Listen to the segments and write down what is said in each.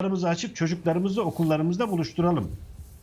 okullarımızı açıp çocuklarımızı okullarımızda buluşturalım.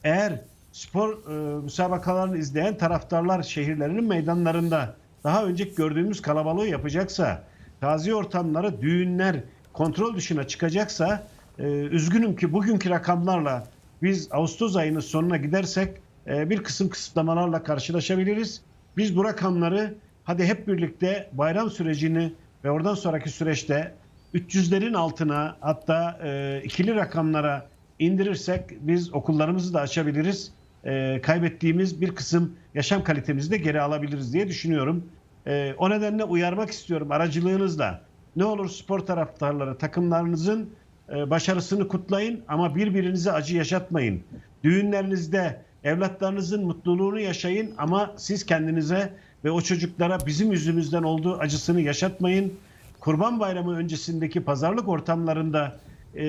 Eğer spor e, müsabakalarını izleyen taraftarlar şehirlerinin meydanlarında daha önceki gördüğümüz kalabalığı yapacaksa, taziye ortamları, düğünler kontrol dışına çıkacaksa e, üzgünüm ki bugünkü rakamlarla biz Ağustos ayının sonuna gidersek e, bir kısım kısıtlamalarla karşılaşabiliriz. Biz bu rakamları hadi hep birlikte bayram sürecini ve oradan sonraki süreçte 300'lerin altına hatta e, ikili rakamlara indirirsek biz okullarımızı da açabiliriz. E, kaybettiğimiz bir kısım yaşam kalitemizi de geri alabiliriz diye düşünüyorum. E, o nedenle uyarmak istiyorum aracılığınızla. Ne olur spor taraftarları takımlarınızın e, başarısını kutlayın ama birbirinize acı yaşatmayın. Düğünlerinizde evlatlarınızın mutluluğunu yaşayın ama siz kendinize ve o çocuklara bizim yüzümüzden olduğu acısını yaşatmayın. Kurban Bayramı öncesindeki pazarlık ortamlarında e,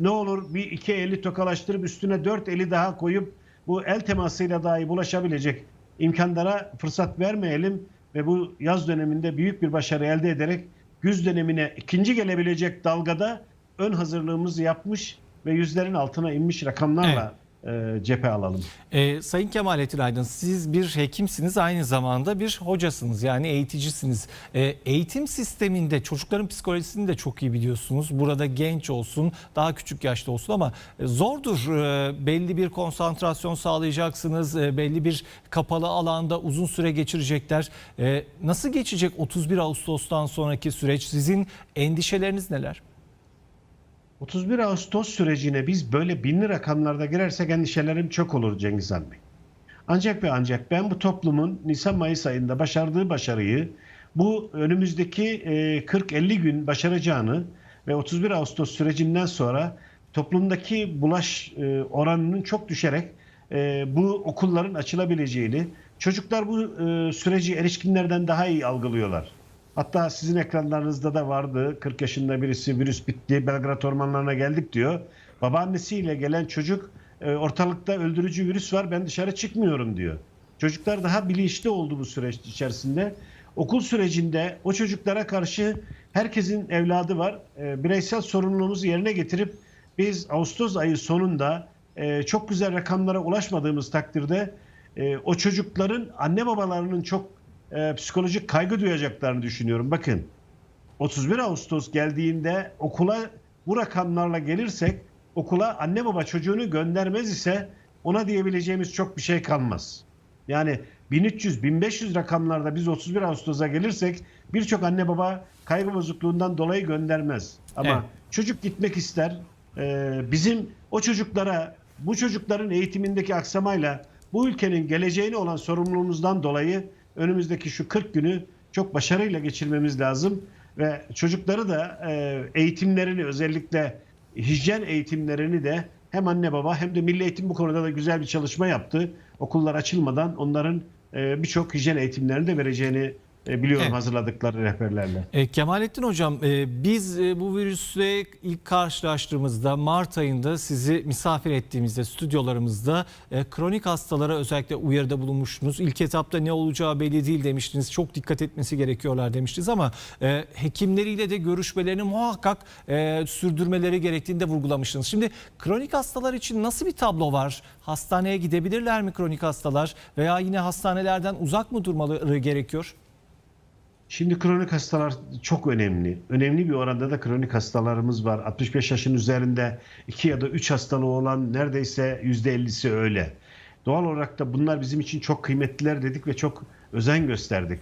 ne olur bir iki eli tokalaştırıp üstüne dört eli daha koyup bu el temasıyla dahi bulaşabilecek imkanlara fırsat vermeyelim ve bu yaz döneminde büyük bir başarı elde ederek güz dönemine ikinci gelebilecek dalgada ön hazırlığımızı yapmış ve yüzlerin altına inmiş rakamlarla e, cephe alalım. Ee, Sayın Kemalettin Aydın siz bir hekimsiniz aynı zamanda bir hocasınız yani eğiticisiniz. Ee, eğitim sisteminde çocukların psikolojisini de çok iyi biliyorsunuz. Burada genç olsun daha küçük yaşta olsun ama e, zordur. Ee, belli bir konsantrasyon sağlayacaksınız. Ee, belli bir kapalı alanda uzun süre geçirecekler. Ee, nasıl geçecek 31 Ağustos'tan sonraki süreç? Sizin endişeleriniz neler? 31 Ağustos sürecine biz böyle binli rakamlarda girersek endişelerim çok olur Cengiz Han Bey. Ancak ve ancak ben bu toplumun Nisan-Mayıs ayında başardığı başarıyı bu önümüzdeki e, 40-50 gün başaracağını ve 31 Ağustos sürecinden sonra toplumdaki bulaş e, oranının çok düşerek e, bu okulların açılabileceğini, çocuklar bu e, süreci erişkinlerden daha iyi algılıyorlar. Hatta sizin ekranlarınızda da vardı. 40 yaşında birisi virüs bitti, Belgrad ormanlarına geldik diyor. Babaannesiyle gelen çocuk e, ortalıkta öldürücü virüs var ben dışarı çıkmıyorum diyor. Çocuklar daha bilinçli oldu bu süreç içerisinde. Okul sürecinde o çocuklara karşı herkesin evladı var. E, bireysel sorumluluğumuzu yerine getirip biz Ağustos ayı sonunda e, çok güzel rakamlara ulaşmadığımız takdirde o çocukların anne babalarının çok e, psikolojik kaygı duyacaklarını düşünüyorum. Bakın 31 Ağustos geldiğinde okula bu rakamlarla gelirsek okula anne baba çocuğunu göndermez ise ona diyebileceğimiz çok bir şey kalmaz. Yani 1300-1500 rakamlarda biz 31 Ağustos'a gelirsek birçok anne baba kaygı bozukluğundan dolayı göndermez. Ama Evet. çocuk gitmek ister. Ee, bizim o çocuklara, bu çocukların eğitimindeki aksamayla bu ülkenin geleceğine olan sorumluluğumuzdan dolayı önümüzdeki şu 40 günü çok başarıyla geçirmemiz lazım ve çocukları da e, eğitimlerini özellikle hijyen eğitimlerini de hem anne baba hem de Milli Eğitim bu konuda da güzel bir çalışma yaptı. Okullar açılmadan onların e, birçok hijyen eğitimlerini de vereceğini e, biliyorum Evet. hazırladıkları rehberlerle. E, Kemalettin Hocam e, biz e, bu virüsle ilk karşılaştığımızda Mart ayında sizi misafir ettiğimizde stüdyolarımızda e, kronik hastalara özellikle uyarıda bulunmuştunuz. İlk etapta ne olacağı belli değil demiştiniz. Çok dikkat etmesi gerekiyorlar demiştiniz ama e, hekimleriyle de görüşmelerini muhakkak e, sürdürmeleri gerektiğini de vurgulamıştınız. Şimdi kronik hastalar için nasıl bir tablo var? Hastaneye gidebilirler mi kronik hastalar veya yine hastanelerden uzak mı durmaları gerekiyor? Şimdi kronik hastalar çok önemli. Önemli bir oranda da kronik hastalarımız var. 65 yaşın üzerinde 2 ya da 3 hastalığı olan neredeyse %50'si öyle. Doğal olarak da bunlar bizim için çok kıymetliler dedik ve çok özen gösterdik.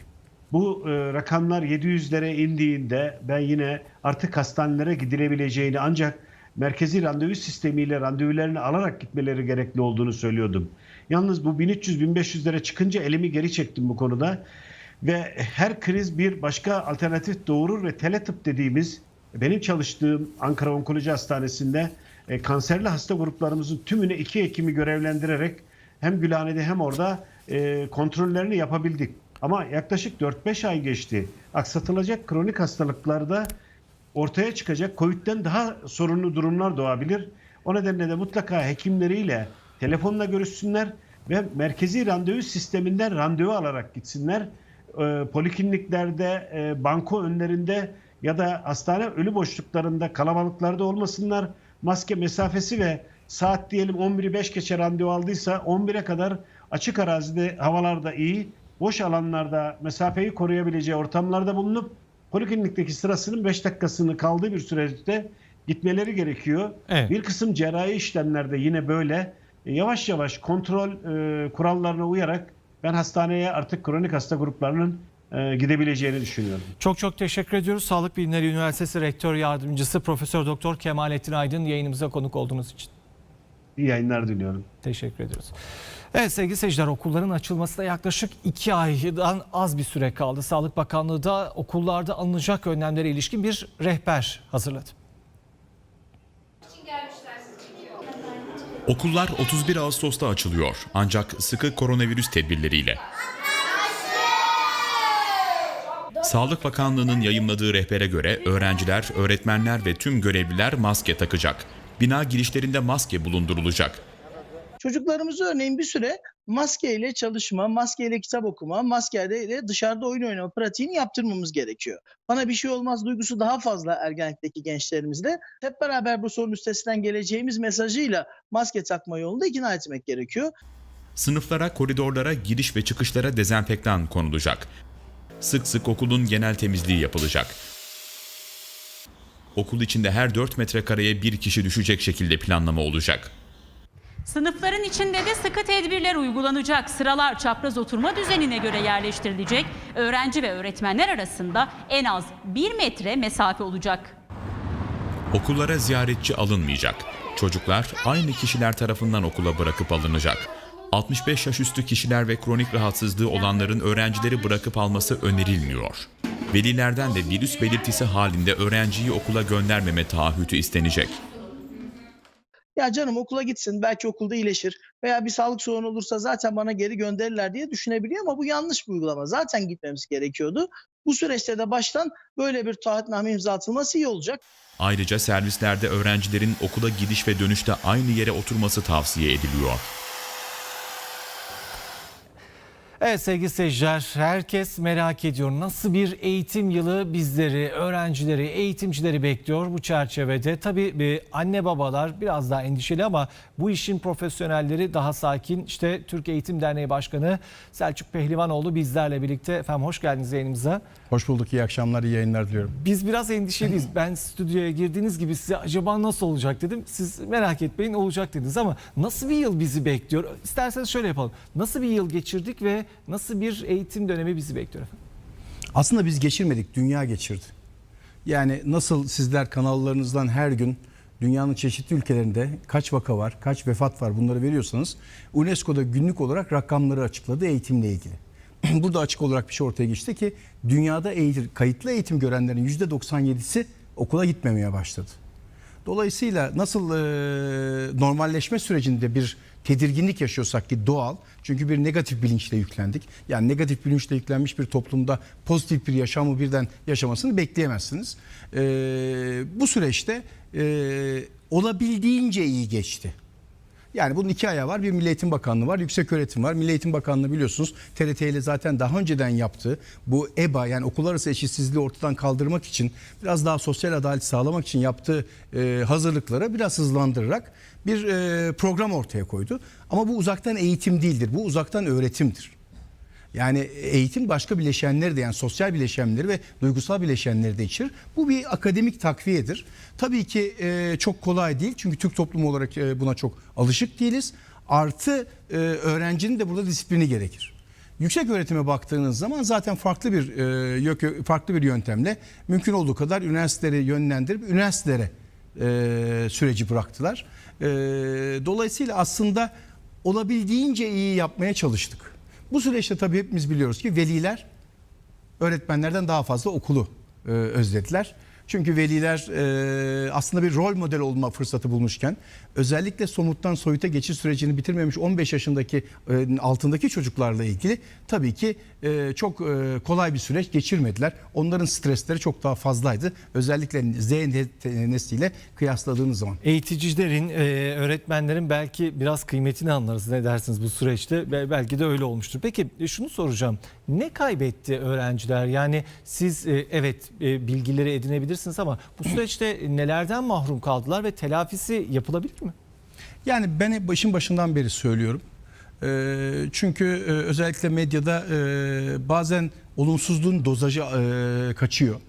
Bu e, rakamlar 700'lere indiğinde ben yine artık hastanelere gidilebileceğini ancak merkezi randevu sistemiyle randevularını alarak gitmeleri gerekli olduğunu söylüyordum. Yalnız bu 1300-1500'lere çıkınca elimi geri çektim bu konuda. Ve her kriz bir başka alternatif doğurur ve teletıp dediğimiz benim çalıştığım Ankara Onkoloji Hastanesi'nde e, kanserli hasta gruplarımızın tümüne iki hekimi görevlendirerek hem Gülhane'de hem orada e, kontrollerini yapabildik. Ama yaklaşık 4-5 ay geçti. Aksatılacak kronik hastalıklarda ortaya çıkacak COVID'den daha sorunlu durumlar doğabilir. O nedenle de mutlaka hekimleriyle telefonla görüşsünler ve merkezi randevu sisteminden randevu alarak gitsinler. Ee, polikliniklerde, e, banko önlerinde ya da hastane ölü boşluklarında kalabalıklarda olmasınlar. maske mesafesi ve saat diyelim 11'i 5 geçe randevu aldıysa 11'e kadar açık arazide havalarda iyi, boş alanlarda mesafeyi koruyabileceği ortamlarda bulunup poliklinikteki sırasının 5 dakikasını kaldığı bir süreçte gitmeleri gerekiyor. Evet. Bir kısım cerrahi işlemlerde yine böyle e, yavaş yavaş kontrol e, kurallarına uyarak ben hastaneye artık kronik hasta gruplarının e, gidebileceğini düşünüyorum. Çok çok teşekkür ediyoruz. Sağlık Bilimleri Üniversitesi Rektör Yardımcısı Profesör Doktor Kemalettin Aydın yayınımıza konuk olduğunuz için. İyi yayınlar diliyorum. Teşekkür ediyoruz. Evet sevgili seyirciler okulların açılmasına yaklaşık 2 aydan az bir süre kaldı. Sağlık Bakanlığı da okullarda alınacak önlemlere ilişkin bir rehber hazırladı. Okullar 31 Ağustos'ta açılıyor ancak sıkı koronavirüs tedbirleriyle. Sağlık Bakanlığı'nın yayımladığı rehbere göre öğrenciler, öğretmenler ve tüm görevliler maske takacak. Bina girişlerinde maske bulundurulacak. Çocuklarımızı örneğin bir süre maskeyle çalışma, maskeyle kitap okuma, maskeyle dışarıda oyun oynama pratiğini yaptırmamız gerekiyor. Bana bir şey olmaz duygusu daha fazla ergenlikteki gençlerimizde. Hep beraber bu sorun üstesinden geleceğimiz mesajıyla maske takma yolunda ikna etmek gerekiyor. Sınıflara, koridorlara, giriş ve çıkışlara dezenfektan konulacak. Sık sık okulun genel temizliği yapılacak. Okul içinde her 4 metrekareye bir kişi düşecek şekilde planlama olacak. Sınıfların içinde de sıkı tedbirler uygulanacak. Sıralar çapraz oturma düzenine göre yerleştirilecek. Öğrenci ve öğretmenler arasında en az 1 metre mesafe olacak. Okullara ziyaretçi alınmayacak. Çocuklar aynı kişiler tarafından okula bırakıp alınacak. 65 yaş üstü kişiler ve kronik rahatsızlığı olanların öğrencileri bırakıp alması önerilmiyor. Velilerden de virüs belirtisi halinde öğrenciyi okula göndermeme taahhütü istenecek. Ya canım okula gitsin belki okulda iyileşir veya bir sağlık sorunu olursa zaten bana geri gönderirler diye düşünebiliyor ama bu yanlış bir uygulama. Zaten gitmemiz gerekiyordu. Bu süreçte de baştan böyle bir taahhütname imza atılması iyi olacak. Ayrıca servislerde öğrencilerin okula gidiş ve dönüşte aynı yere oturması tavsiye ediliyor. Evet sevgili seyirciler herkes merak ediyor nasıl bir eğitim yılı bizleri, öğrencileri, eğitimcileri bekliyor bu çerçevede. Tabii e, anne babalar biraz daha endişeli ama bu işin profesyonelleri daha sakin. İşte Türk Eğitim Derneği Başkanı Selçuk Pehlivanoğlu bizlerle birlikte. Efendim hoş geldiniz yayınımıza. Hoş bulduk, iyi akşamlar, iyi yayınlar diliyorum. Biz biraz endişeliyiz. Ben stüdyoya girdiğiniz gibi size acaba nasıl olacak dedim. Siz merak etmeyin olacak dediniz ama nasıl bir yıl bizi bekliyor? İsterseniz şöyle yapalım. Nasıl bir yıl geçirdik ve nasıl bir eğitim dönemi bizi bekliyor efendim? Aslında biz geçirmedik, dünya geçirdi. Yani nasıl sizler kanallarınızdan her gün dünyanın çeşitli ülkelerinde kaç vaka var, kaç vefat var bunları veriyorsanız UNESCO'da günlük olarak rakamları açıkladı eğitimle ilgili. Burada açık olarak bir şey ortaya geçti ki dünyada eğitim, kayıtlı eğitim görenlerin %97'si okula gitmemeye başladı. Dolayısıyla nasıl e, normalleşme sürecinde bir tedirginlik yaşıyorsak ki doğal. Çünkü bir negatif bilinçle yüklendik. Yani negatif bilinçle yüklenmiş bir toplumda pozitif bir yaşamı birden yaşamasını bekleyemezsiniz. E, bu süreçte e, olabildiğince iyi geçti. Yani bunun iki ayağı var. Bir Milli Eğitim Bakanlığı var, Yüksek Öğretim var. Milli Eğitim Bakanlığı biliyorsunuz TRT ile zaten daha önceden yaptığı bu EBA yani okullar arası eşitsizliği ortadan kaldırmak için biraz daha sosyal adalet sağlamak için yaptığı e, hazırlıkları biraz hızlandırarak bir e, program ortaya koydu. Ama bu uzaktan eğitim değildir. Bu uzaktan öğretimdir. Yani eğitim başka bileşenleri de yani sosyal bileşenleri ve duygusal bileşenleri de içerir. Bu bir akademik takviyedir. Tabii ki e, çok kolay değil çünkü Türk toplumu olarak e, buna çok alışık değiliz. Artı e, öğrencinin de burada disiplini gerekir. Yüksek öğretime baktığınız zaman zaten farklı bir e, farklı bir yöntemle mümkün olduğu kadar üniversiteleri yönlendirip üniversitelere e, süreci bıraktılar. E, dolayısıyla aslında olabildiğince iyi yapmaya çalıştık. Bu süreçte tabii hepimiz biliyoruz ki veliler öğretmenlerden daha fazla okulu e, özlediler. Çünkü veliler e, aslında bir rol model olma fırsatı bulmuşken özellikle somuttan soyuta geçiş sürecini bitirmemiş 15 yaşındaki e, altındaki çocuklarla ilgili tabii ki e, çok e, kolay bir süreç geçirmediler. Onların stresleri çok daha fazlaydı. Özellikle Z nesliyle kıyasladığınız zaman. Eğiticilerin, e, öğretmenlerin belki biraz kıymetini anlarız ne dersiniz bu süreçte. Bel- Belki de öyle olmuştur. Peki e, şunu soracağım. Ne kaybetti öğrenciler? Yani siz e, evet e, bilgileri edinebilirsiniz değerlendirebilirsiniz ama bu süreçte nelerden mahrum kaldılar ve telafisi yapılabilir mi? Yani ben hep başın başından beri söylüyorum. Ee, çünkü e, özellikle medyada e, bazen olumsuzluğun dozajı e, kaçıyor.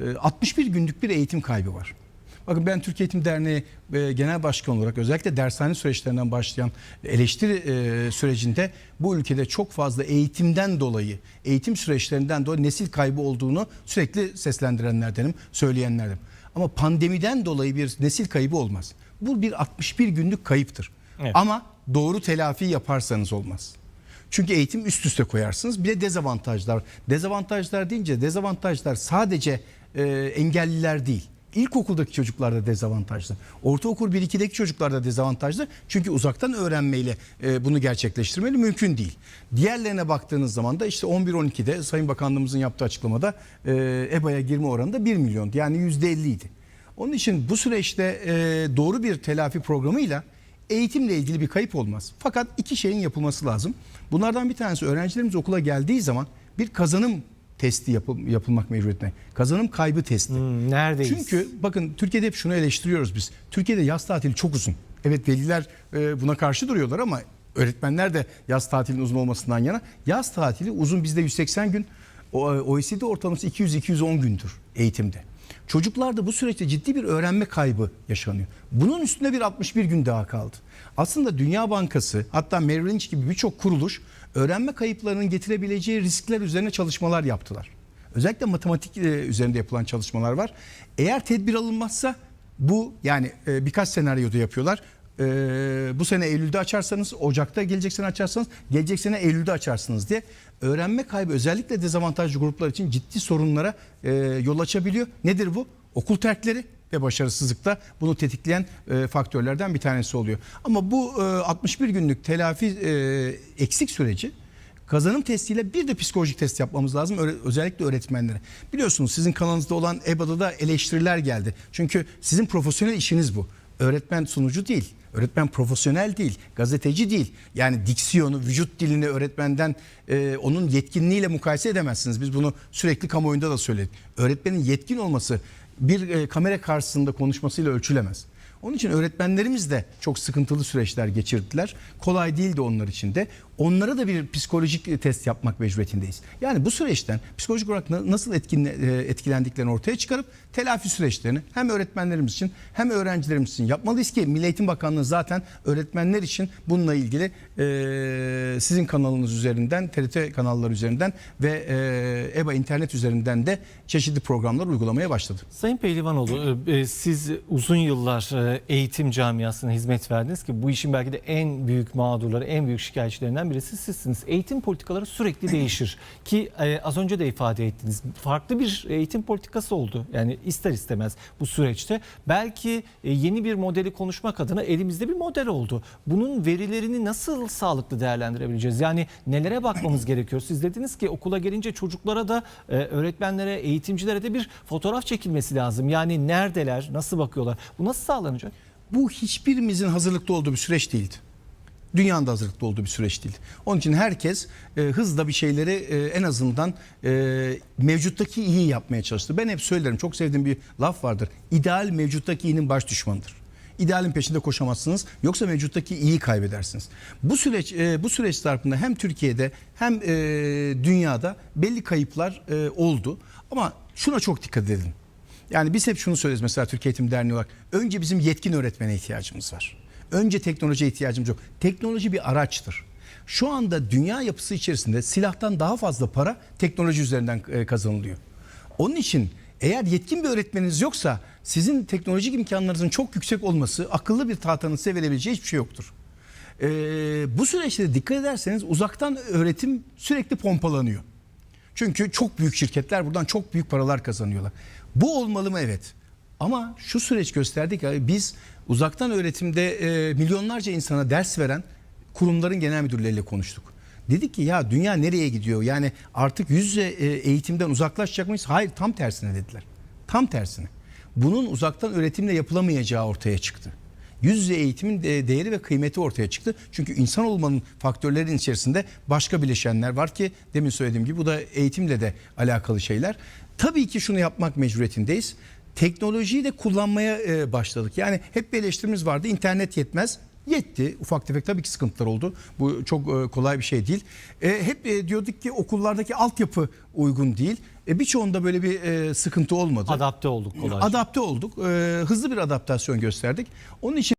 E, 61 günlük bir eğitim kaybı var. Bakın ben Türkiye Eğitim Derneği e, Genel Başkan olarak özellikle dershane süreçlerinden başlayan eleştiri e, sürecinde bu ülkede çok fazla eğitimden dolayı, eğitim süreçlerinden dolayı nesil kaybı olduğunu sürekli seslendirenlerdenim, söyleyenlerdenim. Ama pandemiden dolayı bir nesil kaybı olmaz. Bu bir 61 günlük kayıptır. Evet. Ama doğru telafi yaparsanız olmaz. Çünkü eğitim üst üste koyarsınız. Bir de dezavantajlar. Dezavantajlar deyince dezavantajlar sadece e, engelliler değil. İlkokuldaki çocuklar da dezavantajlı. Ortaokul 1-2'deki çocuklar da dezavantajlı. Çünkü uzaktan öğrenmeyle e, bunu gerçekleştirmeli mümkün değil. Diğerlerine baktığınız zaman da işte 11-12'de Sayın Bakanlığımızın yaptığı açıklamada e, EBA'ya girme oranı da 1 milyon. Yani %50 idi. Onun için bu süreçte e, doğru bir telafi programıyla eğitimle ilgili bir kayıp olmaz. Fakat iki şeyin yapılması lazım. Bunlardan bir tanesi öğrencilerimiz okula geldiği zaman bir kazanım testi yapıl- yapılmak mecburiyetine. Kazanım kaybı testi. Hmm, neredeyiz? Çünkü bakın Türkiye'de hep şunu eleştiriyoruz biz. Türkiye'de yaz tatili çok uzun. Evet veliler e, buna karşı duruyorlar ama öğretmenler de yaz tatilinin uzun olmasından yana. Yaz tatili uzun bizde 180 gün. OECD ortalaması 200-210 gündür eğitimde. Çocuklarda bu süreçte ciddi bir öğrenme kaybı yaşanıyor. Bunun üstüne bir 61 gün daha kaldı. Aslında Dünya Bankası hatta Merrill Lynch gibi birçok kuruluş öğrenme kayıplarının getirebileceği riskler üzerine çalışmalar yaptılar. Özellikle matematik e, üzerinde yapılan çalışmalar var. Eğer tedbir alınmazsa bu yani e, birkaç senaryoda yapıyorlar. E, bu sene Eylül'de açarsanız, Ocak'ta gelecek sene açarsanız, gelecek sene Eylül'de açarsınız diye öğrenme kaybı özellikle dezavantajlı gruplar için ciddi sorunlara e, yol açabiliyor. Nedir bu? Okul terkleri ve başarısızlıkta bunu tetikleyen e, faktörlerden bir tanesi oluyor. Ama bu e, 61 günlük telafi e, eksik süreci Kazanım testiyle bir de psikolojik test yapmamız lazım özellikle öğretmenlere. Biliyorsunuz sizin kanalınızda olan EBA'da da eleştiriler geldi. Çünkü sizin profesyonel işiniz bu. Öğretmen sunucu değil. Öğretmen profesyonel değil, gazeteci değil. Yani diksiyonu, vücut dilini öğretmenden e, onun yetkinliğiyle mukayese edemezsiniz. Biz bunu sürekli kamuoyunda da söyledik. Öğretmenin yetkin olması bir e, kamera karşısında konuşmasıyla ölçülemez. Onun için öğretmenlerimiz de çok sıkıntılı süreçler geçirdiler. Kolay değildi onlar için de. Onlara da bir psikolojik test yapmak mecburiyetindeyiz. Yani bu süreçten psikolojik olarak na- nasıl e, etkilendiklerini ortaya çıkarıp telafi süreçlerini hem öğretmenlerimiz için hem öğrencilerimiz için yapmalıyız ki Milli Eğitim Bakanlığı zaten öğretmenler için bununla ilgili e, sizin kanalınız üzerinden, TRT kanalları üzerinden ve e, EBA internet üzerinden de çeşitli programlar uygulamaya başladı. Sayın Pehlivanoğlu e, e, siz uzun yıllar eğitim camiasına hizmet verdiniz ki bu işin belki de en büyük mağdurları, en büyük şikayetçilerinden birisi sizsiniz. Eğitim politikaları sürekli değişir ki e, az önce de ifade ettiniz. Farklı bir eğitim politikası oldu. Yani ister istemez bu süreçte. Belki e, yeni bir modeli konuşmak adına elimizde bir model oldu. Bunun verilerini nasıl sağlıklı değerlendirebileceğiz? Yani nelere bakmamız gerekiyor? Siz dediniz ki okula gelince çocuklara da e, öğretmenlere, eğitimcilere de bir fotoğraf çekilmesi lazım. Yani neredeler, nasıl bakıyorlar? Bu nasıl sağlanacak? Bu hiçbirimizin hazırlıklı olduğu bir süreç değildi. Dünyanın da hazırlıklı olduğu bir süreç değil. Onun için herkes e, hızla bir şeyleri e, en azından e, mevcuttaki iyi yapmaya çalıştı. Ben hep söylerim çok sevdiğim bir laf vardır. İdeal mevcuttaki iyinin baş düşmanıdır. İdealin peşinde koşamazsınız yoksa mevcuttaki iyi kaybedersiniz. Bu süreç e, bu süreç zarfında hem Türkiye'de hem e, dünyada belli kayıplar e, oldu. Ama şuna çok dikkat edin. Yani biz hep şunu söyleriz mesela Türkiye Eğitim Derneği olarak. Önce bizim yetkin öğretmene ihtiyacımız var. Önce teknolojiye ihtiyacımız yok. Teknoloji bir araçtır. Şu anda dünya yapısı içerisinde silahtan daha fazla para teknoloji üzerinden e, kazanılıyor. Onun için eğer yetkin bir öğretmeniniz yoksa sizin teknolojik imkanlarınızın çok yüksek olması akıllı bir tahtanın size verebileceği hiçbir şey yoktur. Ee, bu süreçte dikkat ederseniz uzaktan öğretim sürekli pompalanıyor. Çünkü çok büyük şirketler buradan çok büyük paralar kazanıyorlar. Bu olmalı mı? Evet. Ama şu süreç gösterdi ki biz uzaktan öğretimde e, milyonlarca insana ders veren kurumların genel müdürleriyle konuştuk. Dedik ki ya dünya nereye gidiyor? Yani artık yüz yüze e, eğitimden uzaklaşacak mıyız? Hayır tam tersine dediler. Tam tersine. Bunun uzaktan öğretimle yapılamayacağı ortaya çıktı. Yüz yüze eğitimin de- değeri ve kıymeti ortaya çıktı. Çünkü insan olmanın faktörlerin içerisinde başka bileşenler var ki demin söylediğim gibi bu da eğitimle de alakalı şeyler. Tabii ki şunu yapmak mecburiyetindeyiz. Teknolojiyi de kullanmaya e, başladık. Yani hep bir eleştirimiz vardı. İnternet yetmez. Yetti. Ufak tefek tabii ki sıkıntılar oldu. Bu çok e, kolay bir şey değil. E, hep e, diyorduk ki okullardaki altyapı uygun değil. E, birçoğunda böyle bir e, sıkıntı olmadı. Adapte olduk kolay. Adapte olduk. E, hızlı bir adaptasyon gösterdik. Onun için